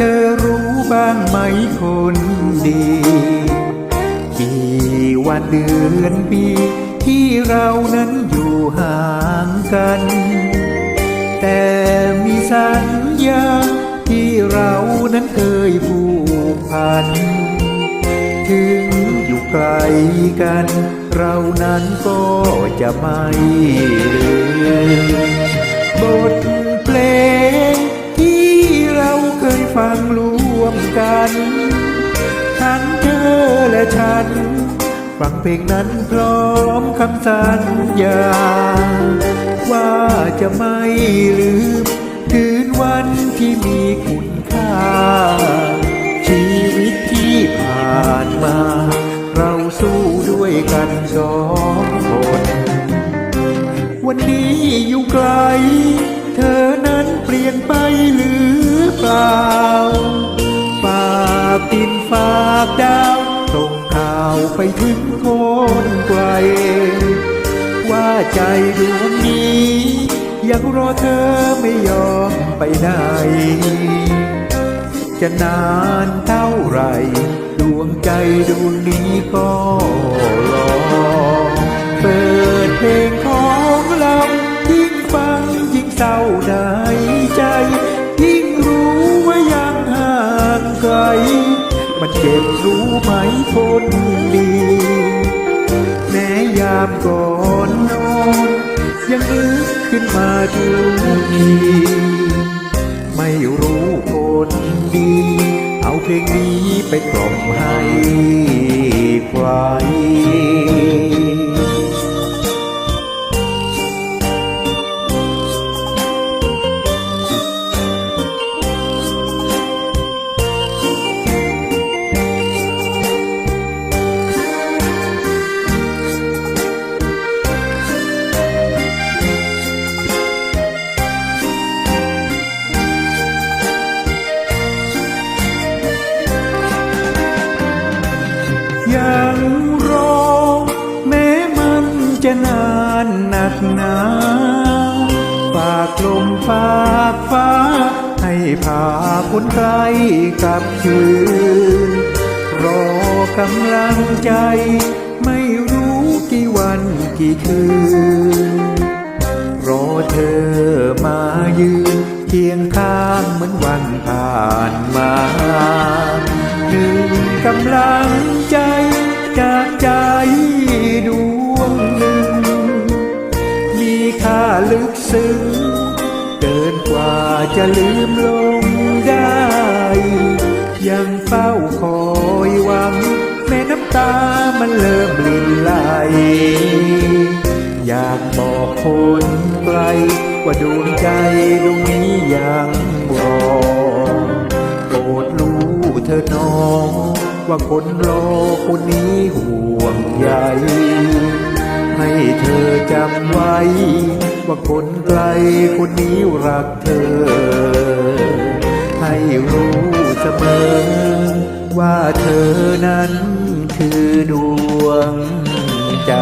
เธอรู้บ้างไหมคนดี กี่วันเดือนปี ที่เรานั้นอยู่ห่างกัน แต่มีสัญญาที่เรานั้นเคยผูกพัน ถึงอยู่ไกลกัน เรานั้นก็จะไม่ลืม ฟังเพลงนั้นพร้อมคำสัญญา ว่าจะไม่ลืม คืนวันที่มีคุณค่า ชีวิตที่ผ่านมา เราสู้ด้วยกันสองคน วันนี้อยู่ไกล เธอนั้นเปลี่ยนไปหรือเปล่า ฝากดินฝากดาว ไปถึงคนไกล ว่าใจดวงนี้ ยังรอเธอไม่ยอมไปไหน จะนานเท่าไร ดวงใจดวงนี้ก็รอ เปิดเพลงของเรายิ่งฟังยิ่งเศร้าในใจ ยิ่งรู้ว่ายังห่างไกล มันเจ็บรู้ไหมคนดี แม้ยามก่อนนอน ยังนึกขึ้นมาทุกทีไม่รู้คนดี เอาเพลงนี้ไปกล่อมให้ใคร ฝากฟ้า ให้พาคนไกลกลับคืน รอกำลังใจ ไม่รู้กี่วันกี่คืน รอเธอมายืน เคียงข้างเหมือนวันผ่านมาหนึ่งกำลังใจจากใจด ยังเฝ้าคอยหวัง แม่น้ำตามันเริ่มลินไหล อยากบอกคนไกล ว่าดวงใจดวงนี้ยังรอโปรดรู้เธอน้อง ว่าคนรอคนนี้ห่วงใยให้เธอจำไว้ ว่าคนไกลคนนี้รักเธอ ให้รู้ เมอว่าเธอนั้นคือดวงใจ